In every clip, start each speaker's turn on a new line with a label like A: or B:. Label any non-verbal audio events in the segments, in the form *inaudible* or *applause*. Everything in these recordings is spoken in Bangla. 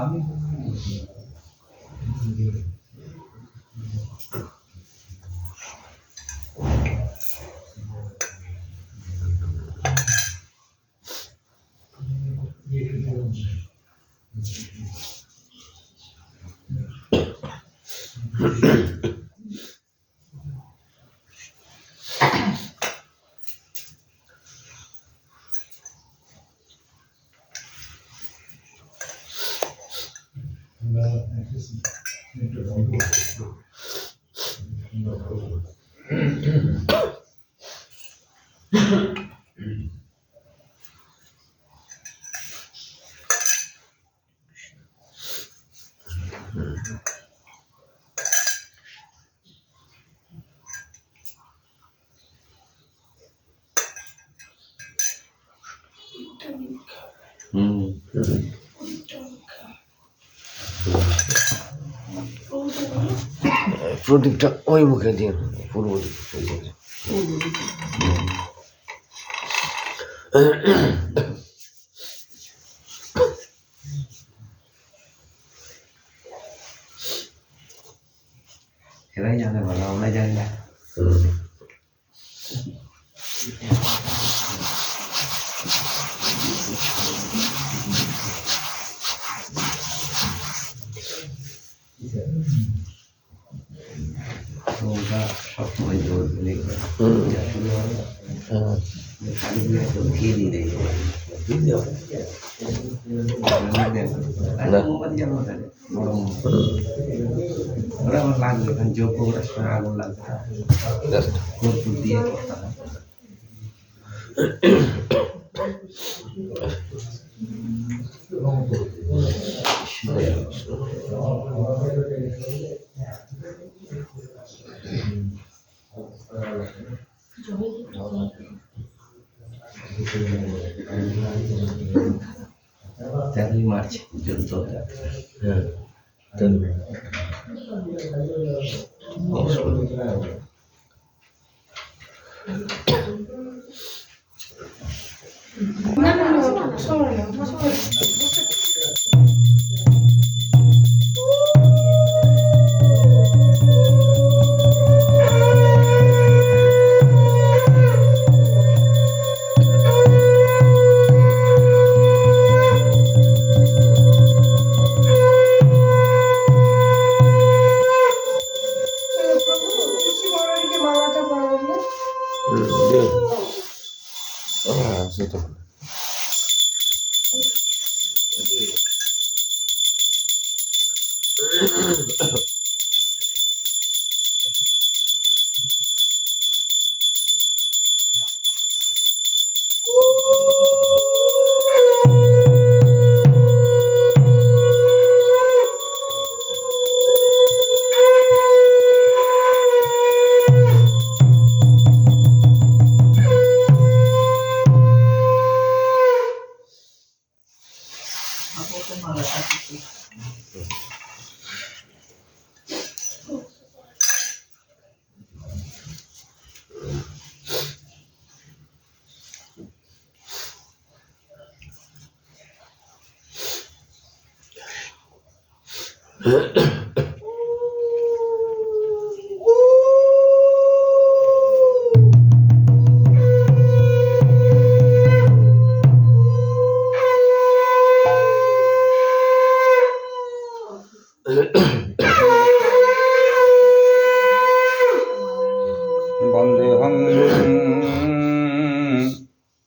A: Abi. Nous te প্রদীপটা ওই মুখে দিন পূর্ব দিক ওই দিকে।
B: এরাই জানে ভালো আমরা জানি না
A: হুম।
B: তো ওটা সবসময় জোর দিলে
A: হুম।
B: যা শুরু হবে
A: হ্যাঁ।
B: খালি দিয়ে একটু ঘি দিয়ে দেয়
A: দিতে হবে।
B: না মোমবাতি জ্বালানো থাকে বড় মোমবাতি ওরা আমার লাগবে কারণ যোগ করার সময় আগুন লাগবে
A: Just
B: কর্পূর দিয়ে করতে হয় তেরোই মার্চ যুদ্ধ
A: হ্যাঁ, সেটা। *clears throat*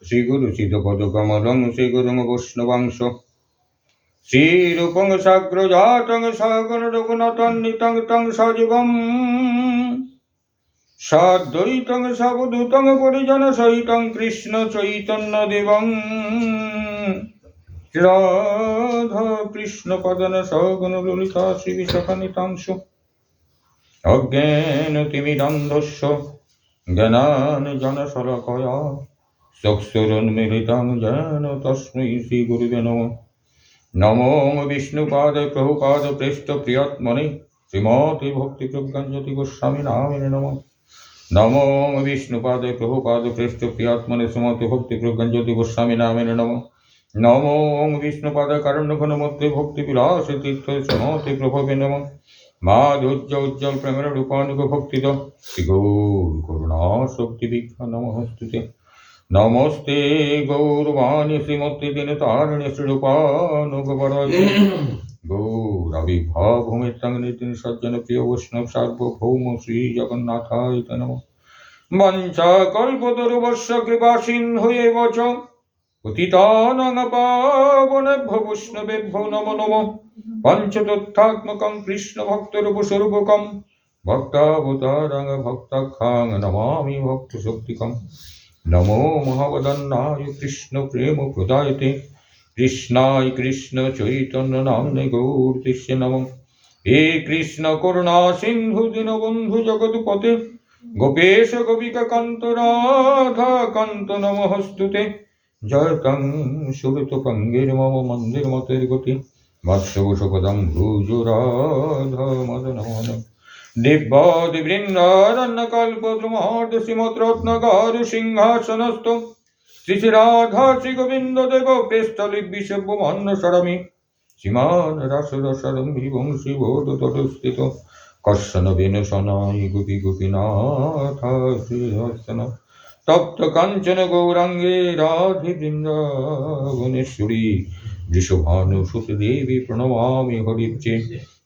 C: শ্রীগুরু চিদপদকমলং শ্রীগুরুং বৈষ্ণবাংশ। শ্রীরূপং সাগ্রজাতং সগুণ রঘুনতন্নিতং তং সজীবম। সদ্বৈতং সবধূতং পরিজন সহিতং কৃষ্ণ চৈতন্য দেবং রাধ কৃষ্ণ পদন সগুণ ললিতা শ্রী বিশাখানিতাংশ অজ্ঞান তিমিরন্ধস্য জ্ঞানান জনসলকয়া। জ্ঞান শ্রীগুরুবে নমঃ। নমো বিষ্ণুপদ প্রভুপদ পৃষ্ঠ প্রিয়ত্মনি শ্রীমতি ভক্তি প্রজ্ঞাজ্যোতি গোস্বামী নামিনে নম। নমো বিষ্ণুপদ প্রভুপদ পৃষ্ঠ প্রিয়ত্মনি শ্রীমতি ভক্তি প্রজ্ঞাজ্যোতি গোস্বামী নামিনে নম। নমো বিষ্ণুপদ মধ্যে ভক্তি বিলাস তীর্থ শ্রীমতি প্রভবে নম। মাধুর্য উজ্জ্বল প্রেমের রূপানুগ ভক্তিত। শ্রী গৌর করুণা শক্তি বিজ্ঞান নম। হস্তুতে নমস্তে গৌরবাণী শ্রীমতী দিন তারিণী শ্রীরূপানুগ *clears throat* গৌরাবির্ভাব ভূমিত্রাং সজ্জন প্রিয় বৈষ্ণব সার্বভৌম শ্রী জগন্নাথায় নম। বঞ্চা কল্পতরুবর্ষ কৃপা সিন্ধু এব চ পাবনেভ্য বৈষ্ণবেভ্যো নম নম। পঞ্চতত্ত্বাত্মকং কৃষ্ণ ভক্তরূপ স্বরূপকম ভক্তাবতারাং ভক্তাখ্যাং নমামি ভক্ত শক্তিকম নমো মহাবদন্নায় কৃষ্ণ প্রেম প্রদায়তে কৃষ্ণায় কৃষ্ণ চৈতন্য নামনে গৌরতিষ্য নম হে কৃষ্ণ করুণা সিন্ধু দীনবন্ধু জগৎপতে গোপেশ গোপিকা কান্ত রাধা কান্ত নমস্তুতে জয়তং সুরত পঙ্গের মম মন্দির মতের গতি মৎস্যবশপদম ভুজ রাধা মদন মদন দিব্যাদি বৃন্দারণ্য কল্প দ্রুমার্দ শ্রীমৎ রত্নগার সিংহাসনস্থ শ্রী শ্রী গোবিন্দ দেব পেস্থলি বিষব্য মান্য সরমি শ্রীমান রাস রসরম্ভি বংশী বোধ তটস্থিত কর্ষণ সনাই গোপী গোপীনাথ শ্রীহস্তন তপ্ত কাঞ্চন গৌরাঙ্গে রাধে বৃন্দাবনেশ্বরী বৃষভানু সুত দেবী প্রণমামি হরিপ্চে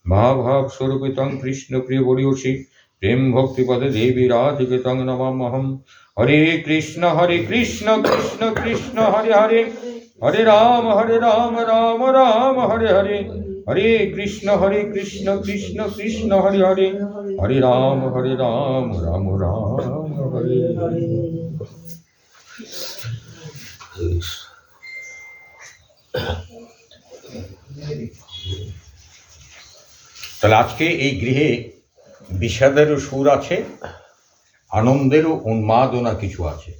C: भाव स्वरूपित कृष्ण प्रिय बोलियोषि प्रेम भक्ति पद देवी राधिक तंग नमामहम हरे कृष्ण हरे कृष्ण कृष्ण कृष्ण, हरे हरे। हरे राम हरे राम राम राम, हरे हरे। हरे कृष्ण हरे कृष्ण कृष्ण कृष्ण, हरे हरे। हरे राम हरे राम राम राम, हरे हरे। তাহলে আজকে এই গৃহে বিষাদেরও সুর আছে, আনন্দেরও উন্মাদনা কিছু আছে।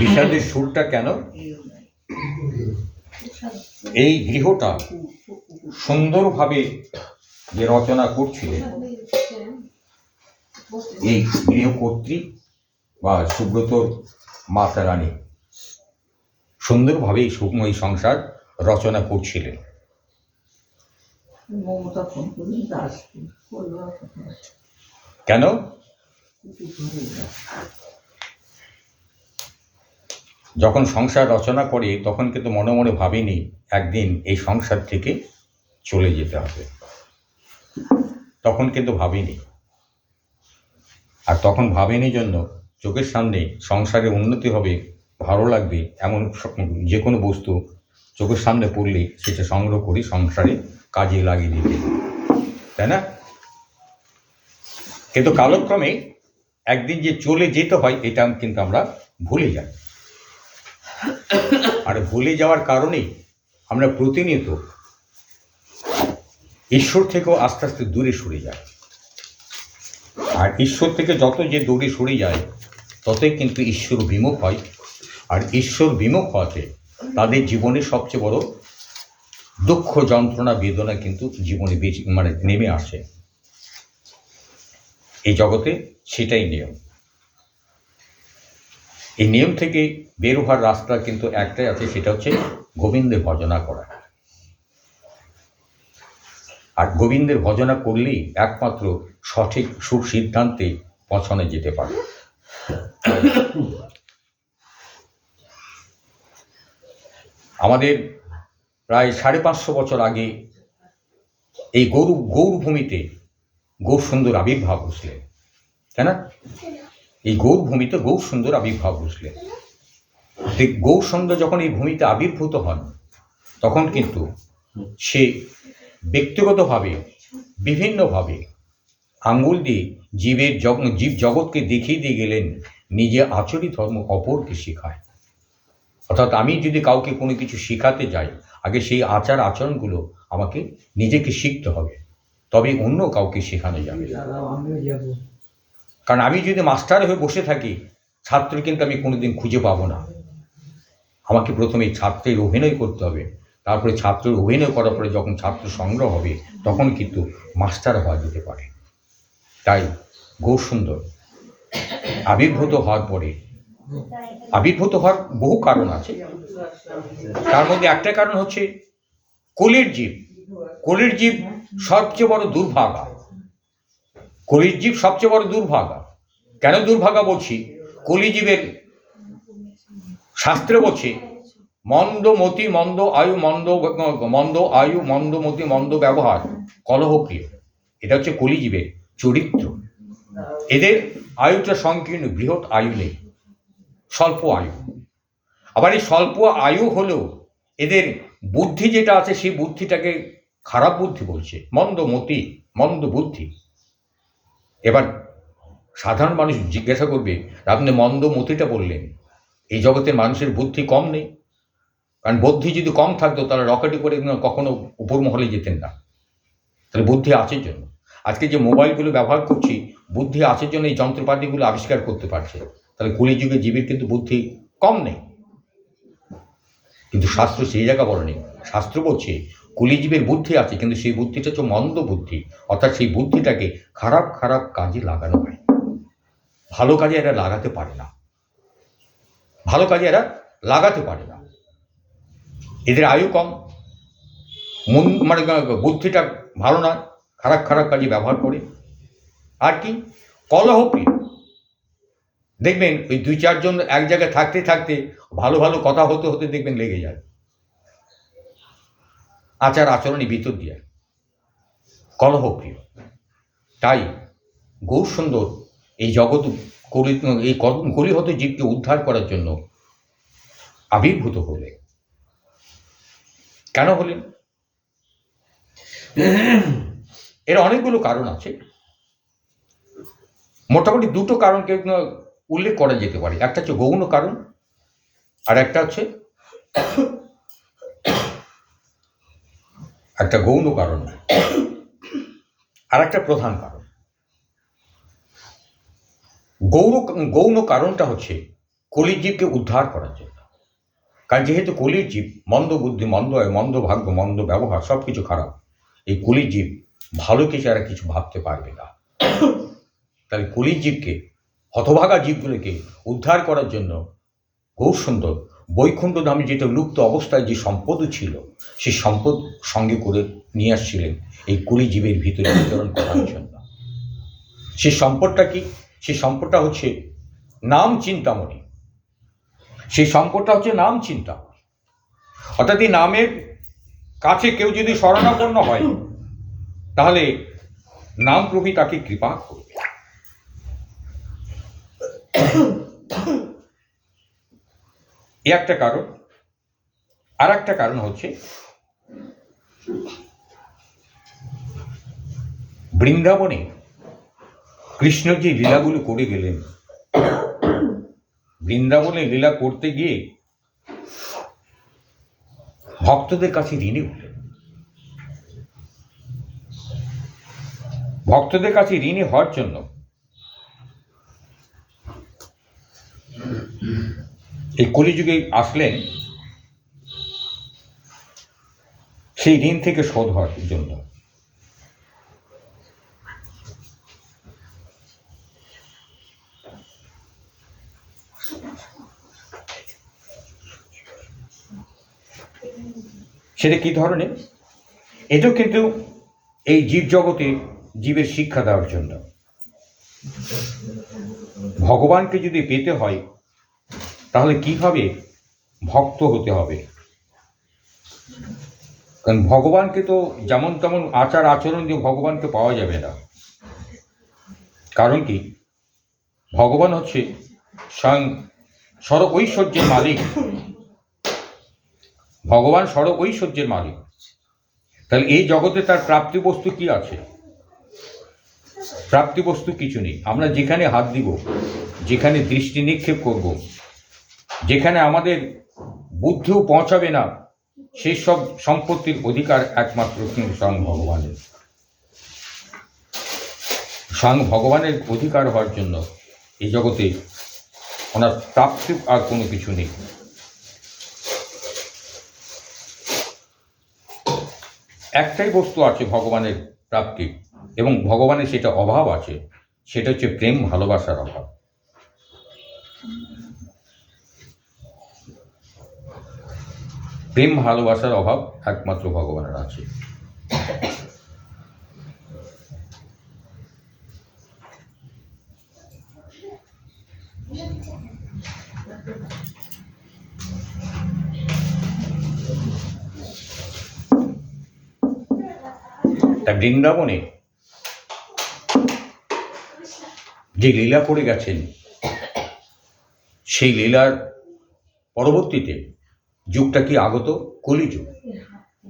C: বিষাদের সুরটা কেন? এই গৃহটা সুন্দরভাবে যে রচনা করছিলেন, এই গৃহকর্ত্রী বা সুব্রতর মাতা রানী সুন্দরভাবে এই সুখময় সংসার রচনা করছিলেন। কেন? যখন সংসার রচনা করে তখন কিন্তু মনে মনে ভাবিনি একদিন এই সংসার থেকে চলে যেতে হবে। তখন কিন্তু ভাবিনি। আর তখন ভাবেনি জন্য চোখের সামনে সংসারের উন্নতি হবে ভালো লাগবে এমন যে কোনো বস্তু চোখের সামনে পড়লে সেটা সংগ্রহ করি সংসারে কাজে লাগিয়ে দিতে। তাই না? কিন্তু কালক্রমে একদিন যে চলে যেতে হয়, এটা কিন্তু আমরা ভুলে যাই। আর ভুলে যাওয়ার কারণেই আমরা প্রতিনিয়ত ঈশ্বর থেকেও আস্তে আস্তে দূরে সরে যায় আর ঈশ্বর থেকে যত যে দূরে সরে যায়, ততই কিন্তু ঈশ্বর বিমুখ হয়। আর ঈশ্বর বিমুখ হওয়াতে তাদের জীবনে সবচেয়ে বড় দুঃখ, যন্ত্রণা, বেদনা কিন্তু জীবনে বেশি মানে নেমে আসে। এই জগতে সেটাই নিয়ম। এই নিয়ম থেকে বের হওয়ার রাস্তা কিন্তু একটাই আছে, সেটা হচ্ছে গোবিন্দের ভজনা করা। আর গোবিন্দের ভজনা করলেই একমাত্র সঠিক সুসিদ্ধান্তে পৌঁছানো যেতে পারে। আমাদের প্রায় সাড়ে পাঁচশো বছর আগে এই গরু, গৌরভূমিতে গৌর সুন্দর আবির্ভাব ঘটলেন তাই না? এই গৌর ভূমিতে গৌর সুন্দর আবির্ভাব ঘটলেন তো গৌর সুন্দর যখন এই ভূমিতে আবির্ভূত হন, তখন কিন্তু সে ব্যক্তিগতভাবে, বিভিন্নভাবে আঙ্গুল দিয়ে জীবের জীব জগৎকে দেখিয়ে দিয়ে গেলেন, নিজে আচরিত ধর্ম অপরকে শেখায়। অর্থাৎ আমি যদি কাউকে কোনো কিছু শেখাতে যাই, আগে সেই আচার আচরণগুলো আমাকে নিজেকে শিখতে হবে। তবে অন্য কাউকে শেখানো যাবে। কারণ আমি যদি মাস্টার হয়ে বসে থাকি ছাত্র কিন্তু আমি কোনোদিন খুঁজে পাবো না। আমাকে প্রথমে ছাত্রের অভিনয় করতে হবে। তারপরে ছাত্রের অভিনয় করার পরে যখন ছাত্র সংগ্রহ হবে, তখন কিন্তু মাস্টার হওয়া যেতে পারে। তাই গৌর সুন্দর। আবির্ভূত হওয়ার পরে আবির্ভূত হওয়ার বহু কারণ আছে। তার মধ্যে একটা কারণ হচ্ছে কলির জীব। কলির জীব সবচেয়ে বড় দুর্ভাগা। কলির জীব সবচেয়ে বড় দুর্ভাগা। কেন দুর্ভাগা বলছি? কলিজীবের শাস্ত্রে বলছে, মন্দ মতি মন্দ আয়ু মন্দ মন্দ আয়ু মন্দ মতি মন্দ ব্যবহার কলহপ্রিয় এটা হচ্ছে কলিজীবের চরিত্র। এদের আয়ুটা সংকীর্ণ, বৃহৎ আয়ু নেই। স্বল্প আয়ু। আবার এই স্বল্প আয়ু হলেও এদের বুদ্ধি যেটা আছে, সেই বুদ্ধিটাকে খারাপ বুদ্ধি বলছে, মন্দ মতি, মন্দ বুদ্ধি। এবার সাধারণ মানুষ জিজ্ঞাসা করবে, আপনি মন্দ মতিটা বললেন, এই জগতের মানুষের বুদ্ধি কম নেই? কারণ বুদ্ধি যদি কম থাকতো, তাহলে রকেটে করে কখনো উপর মহলে যেতেন না। তাহলে বুদ্ধি আছে জন্য। আজকে যে মোবাইলগুলো ব্যবহার করছি, বুদ্ধি আছে জন্য এই যন্ত্রপাতিগুলো আবিষ্কার করতে পারছে। তাহলে কলিযুগে জীবের কিন্তু বুদ্ধি কম নেই। কিন্তু শাস্ত্র সেই জায়গা বলেনি। শাস্ত্র বলছে কলিজীবের বুদ্ধি আছে, কিন্তু সেই বুদ্ধিটা হচ্ছে মন্দ বুদ্ধি। অর্থাৎ সেই বুদ্ধিটাকে খারাপ খারাপ কাজে লাগানো হয়। ভালো কাজে এরা লাগাতে পারে না। ভালো কাজে এরা লাগাতে পারে না। এদের আয়ু কম। মন মানে বুদ্ধিটা ভালো না খারাপ খারাপ কাজে ব্যবহার করে। আর কি? কলহপ্রিয় দেখবেন ওই দুই চারজন এক জায়গায় থাকতে থাকতে ভালো ভালো কথা হতে হতে দেখবেন লেগে যায়। আচার আচরণে ভিতর দিয়ে। কলহপ্রিয়। তাই গৌর সুন্দর এই জগৎ কলি এই কলিহত জীবকে উদ্ধার করার জন্য আবির্ভূত হলেন কেন হলেন? এর অনেকগুলো কারণ আছে। মোটামুটি দুটো কারণকে উল্লেখ করা যেতে পারে। একটা হচ্ছে গৌণ কারণ, আর একটা হচ্ছে একটা গৌণ কারণ আর একটা প্রধান কারণ। গৌর গৌণ কারণটা হচ্ছে কলির জীবকে উদ্ধার করার জন্য। কারণ যেহেতু কলির জীব মন্দ বুদ্ধি, মন্দ হয় মন্দ ভাগ্য, মন্দ ব্যবহার সব কিছু খারাপ, এই কলির জীব ভালো কিছু আর কিছু ভাবতে পারবে না। তাহলে কলির জীবকে হতভাগা জীবগুলোকে উদ্ধার করার জন্য গৌর সুন্দর বৈকুণ্ঠ ধামে যেটা লুপ্ত অবস্থায় যে সম্পদও ছিল, সেই সম্পদ সঙ্গে করে নিয়ে আসছিলেন এই কুড়ি জীবের ভিতরে বিতরণ করার জন্য। সেই সম্পদটা কি? সেই সম্পদটা হচ্ছে নাম চিন্তামণি। সেই সম্পদটা হচ্ছে নাম চিন্তা অর্থাৎ এই নামের কাছে কেউ যদি শরণাপন্ন হয়, তাহলে নাম প্রভি তাকে কৃপা করবে। এ একটা কারণ। আর একটা কারণ হচ্ছে, বৃন্দাবনে কৃষ্ণ যে লীলাগুলো করে গেলেন, বৃন্দাবনে লীলা করতে গিয়ে ভক্তদের কাছে ঋণী হলেন ভক্তদের কাছে ঋণী হওয়ার জন্য এই কলিযুগে আসলেন, সেই ঋণ থেকে শোধ হওয়ার জন্য। সেটা কি ধরনের? এটাও কিন্তু এই জীব জগতে জীবের শিক্ষা দেওয়ার জন্য। ভগবানকে যদি পেতে হয় তাহলে কীভাবে ভক্ত হতে হবে। কারণ ভগবানকে তো যেমন তেমন আচার আচরণ দিয়ে ভগবানকে পাওয়া যাবে না। কারণ কি? ভগবান হচ্ছে স্বয়ং সর ঐশ্বর্যের মালিক। ভগবান সর ঐশ্বর্যের মালিক। তাহলে এই জগতে তার প্রাপ্তি বস্তু কি আছে? প্রাপ্তি বস্তু কিছু নেই। আমরা যেখানে হাত দিব, যেখানে দৃষ্টি নিক্ষেপ করব যেখানে আমাদের বুদ্ধিও পৌঁছাবে না, সেই সব সম্পত্তির অধিকার একমাত্র কিন্তু স্বয়ং ভগবানের। স্বয়ং ভগবানের অধিকার হওয়ার জন্য এই জগতে ওনার প্রাপ্তি আর কোনো কিছু নেই। একটাই বস্তু আছে ভগবানের প্রাপ্তি এবং ভগবানের সেটা অভাব আছে, সেটা হচ্ছে প্রেম ভালোবাসার অভাব। প্রেম ভালোবাসার অভাব একমাত্র ভগবানের আছে। বৃন্দাবনে যে লীলা করে গেছেন সেই লীলার পরবর্তীতে যুগটা কি আগত? কলিযুগ।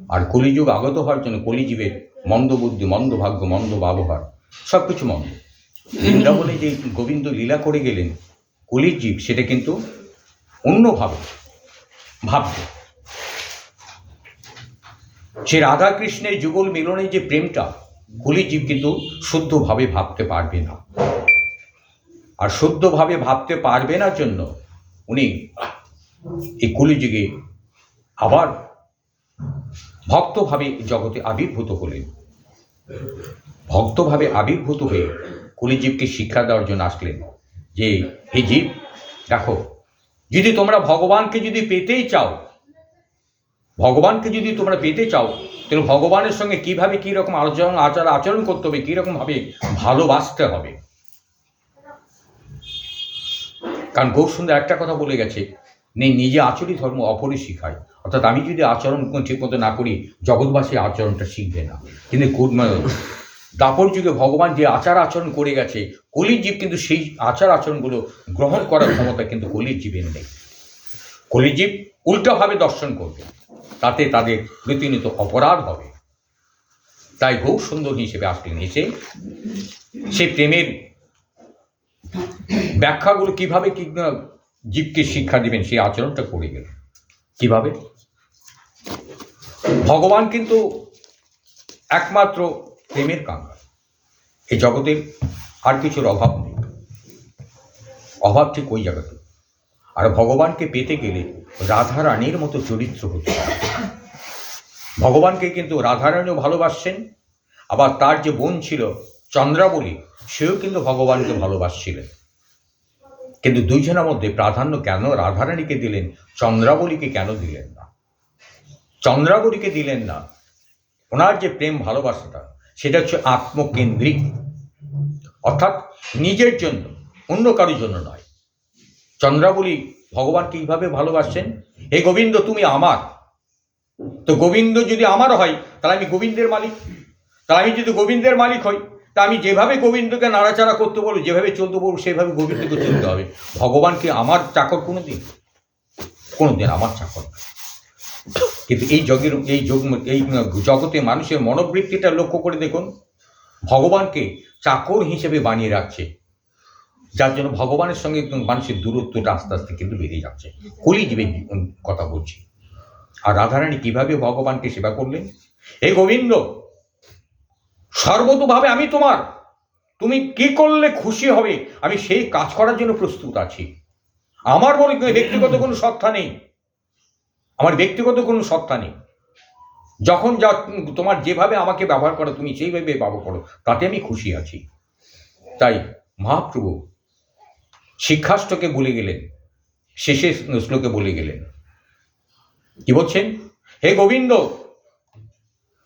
C: আর কলিযুগ আগত হওয়ার জন্য কলিজীবের মন্দ বুদ্ধি, মন্দ ভাগ্য, মন্দ ব্যবহার সব কিছু মন্দ। বৃন্দাবনে যে গোবিন্দ লীলা করে গেলেন কলির জীব সেটা কিন্তু অন্যভাবে ভাববে। সে রাধা কৃষ্ণের যুগল মিলনের যে প্রেমটা কলিজীব কিন্তু শুদ্ধভাবে ভাবতে পারবে না। আর শুদ্ধভাবে ভাবতে পারবে না জন্য উনি এই কলিযুগে আবার ভক্তভাবে জগতে আবির্ভূত হলেন। ভক্তভাবে আবির্ভূত হয়ে কলিজীবকে শিক্ষা দেওয়ার জন্য আসলেন যে, হে জীব, দেখো, যদি তোমরা ভগবানকে যদি পেতেই চাও, ভগবানকে যদি তোমরা পেতে চাও, তাহলে ভগবানের সঙ্গে কীভাবে কী রকম আচরণ, আচার, আচরণ করতে হবে কীরকমভাবে ভালোবাসতে হবে? কারণ গৌসুন্দর একটা কথা বলে গেছে নেই, নিজে আচরই ধর্ম অপরে শিখায়। অর্থাৎ আমি যদি আচরণ ঠিকমতো না করি, জগৎবাসী আচরণটা শিখবে না। কিন্তু দাপর যুগে ভগবান যে আচার আচরণ করে গেছে কলির জীব কিন্তু সেই আচার আচরণগুলো গ্রহণ করার ক্ষমতা কিন্তু কলির জীবের নেই। কলির জীব উল্টাভাবে দর্শন করবে, তাতে তাদের প্রতিনিয়ত অপরাধ হবে। তাই গৌ সুন্দর হিসেবে আসলেন এসে সেই প্রেমের ব্যাখ্যাগুলো কীভাবে জীবকে শিক্ষা দিবেন, সেই আচরণটা করে গেলেন কীভাবে? ভগবান কিন্তু একমাত্র প্রেমের কাঙ্গাল। এই জগতের আর কিছুর অভাব নেই। অভাব ঠিক ওই জায়গাতে। আর ভগবানকে পেতে গেলে রাধা রানীর মতো চরিত্র হতে হবে। ভগবানকে কিন্তু রাধারানীও ভালোবাসছেন, আবার তার যে বোন ছিল চন্দ্রাবলী, সেও কিন্তু ভগবানকে ভালোবাসছিলেন। কিন্তু দুইজনের মধ্যে প্রাধান্য কেন রাধারানীকে দিলেন, চন্দ্রাবলীকে কেন দিলেন না? চন্দ্রাবলীকে দিলেন না। ওনার যে প্রেম ভালোবাসাটা, সেটা হচ্ছে আত্মকেন্দ্রিক। অর্থাৎ নিজের জন্য, অন্য কারোর জন্য নয়। চন্দ্রাবলী ভগবানকে এইভাবে ভালোবাসছেন হে গোবিন্দ, তুমি আমার। তো গোবিন্দ যদি আমার হয়, তাহলে আমি গোবিন্দের মালিক। তাহলে আমি যদি গোবিন্দের মালিক হই তা আমি যেভাবে গোবিন্দকে নাড়াচাড়া করতে বলব, যেভাবে চলতে বলব, সেভাবে গোবিন্দকে চলতে হবে। ভগবান কি আমার চাকর কোনো দিন কোনো দিন আমার চাকর। কিন্তু এই জগের এই যোগ, এই জগতে মানুষের মনোবৃত্তিটা লক্ষ্য করে দেখুন, ভগবানকে চাকর হিসেবে বানিয়ে রাখছে। যার জন্য ভগবানের সঙ্গে মানুষের দূরত্বটা আস্তে আস্তে কিন্তু বেড়ে যাচ্ছে। কলিজীবে কথা বলছি। আর রাধারানী কীভাবে ভগবানকে সেবা করলেন? হে গোবিন্দ সর্বতোভাবে আমি তোমার। তুমি কি করলে খুশি হবে? আমি সেই কাজ করার জন্য প্রস্তুত আছি। আমার বলে ব্যক্তিগত কোনো সত্তা নেই। আমার ব্যক্তিগত কোনো সত্তা নেই। যখন যা তোমার যেভাবে আমাকে ব্যবহার করো, তুমি সেইভাবে ব্যবহার করো, তাতে আমি খুশি আছি। তাই মহাপ্রভু শিক্ষাষ্টকে বলে গেলেন, শেষে শ্লোকে বলে গেলেন। কি বলছেন? হে গোবিন্দ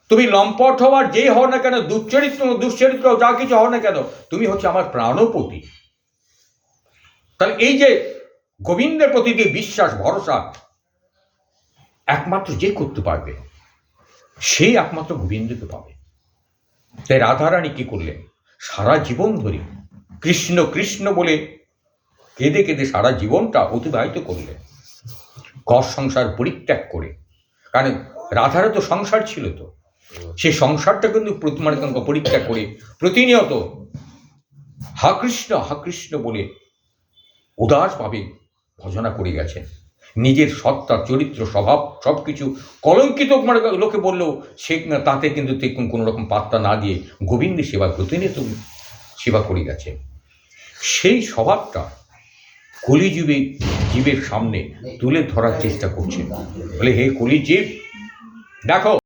C: তুমি লম্পট হওয়ার যেই হও না কেন, দুশ্চরিত্র দুশ্চরিত্র যা কিছু হও না কেন, তুমি হচ্ছে আমার প্রাণপতি। তাহলে এই যে গোবিন্দের প্রতি যে বিশ্বাস, ভরসা, একমাত্র যে করতে পারবে, সেই একমাত্র গোবিন্দকে পাবে। তাই রাধারানী কি করলেন? সারা জীবন ধরে কৃষ্ণ কৃষ্ণ বলে কেঁদে কেঁদে সারা জীবনটা অতিবাহিত করলেন। ঘর সংসার পরিত্যাগ করে। কারণ রাধারও তো সংসার ছিল তো। সেই সংসারটা কিন্তু প্রতি- মানে পরিত্যাগ করে প্রতিনিয়ত হা কৃষ্ণ হা কৃষ্ণ বলে উদাসভাবে ভজনা করে গেছেন। নিজের সত্তা, চরিত্র, স্বভাব সব কিছু কলঙ্কিত মানে লোকে বললেও সে তাতে কিন্তু কোনো রকম পাত্তা না দিয়ে গোবিন্দের সেবা, প্রতিনিয়ত সেবা করে গেছে সেই স্বভাবটা কলিজীবী জীবের সামনে তুলে ধরার চেষ্টা করছেন। বলে, হে কলিজীব দেখো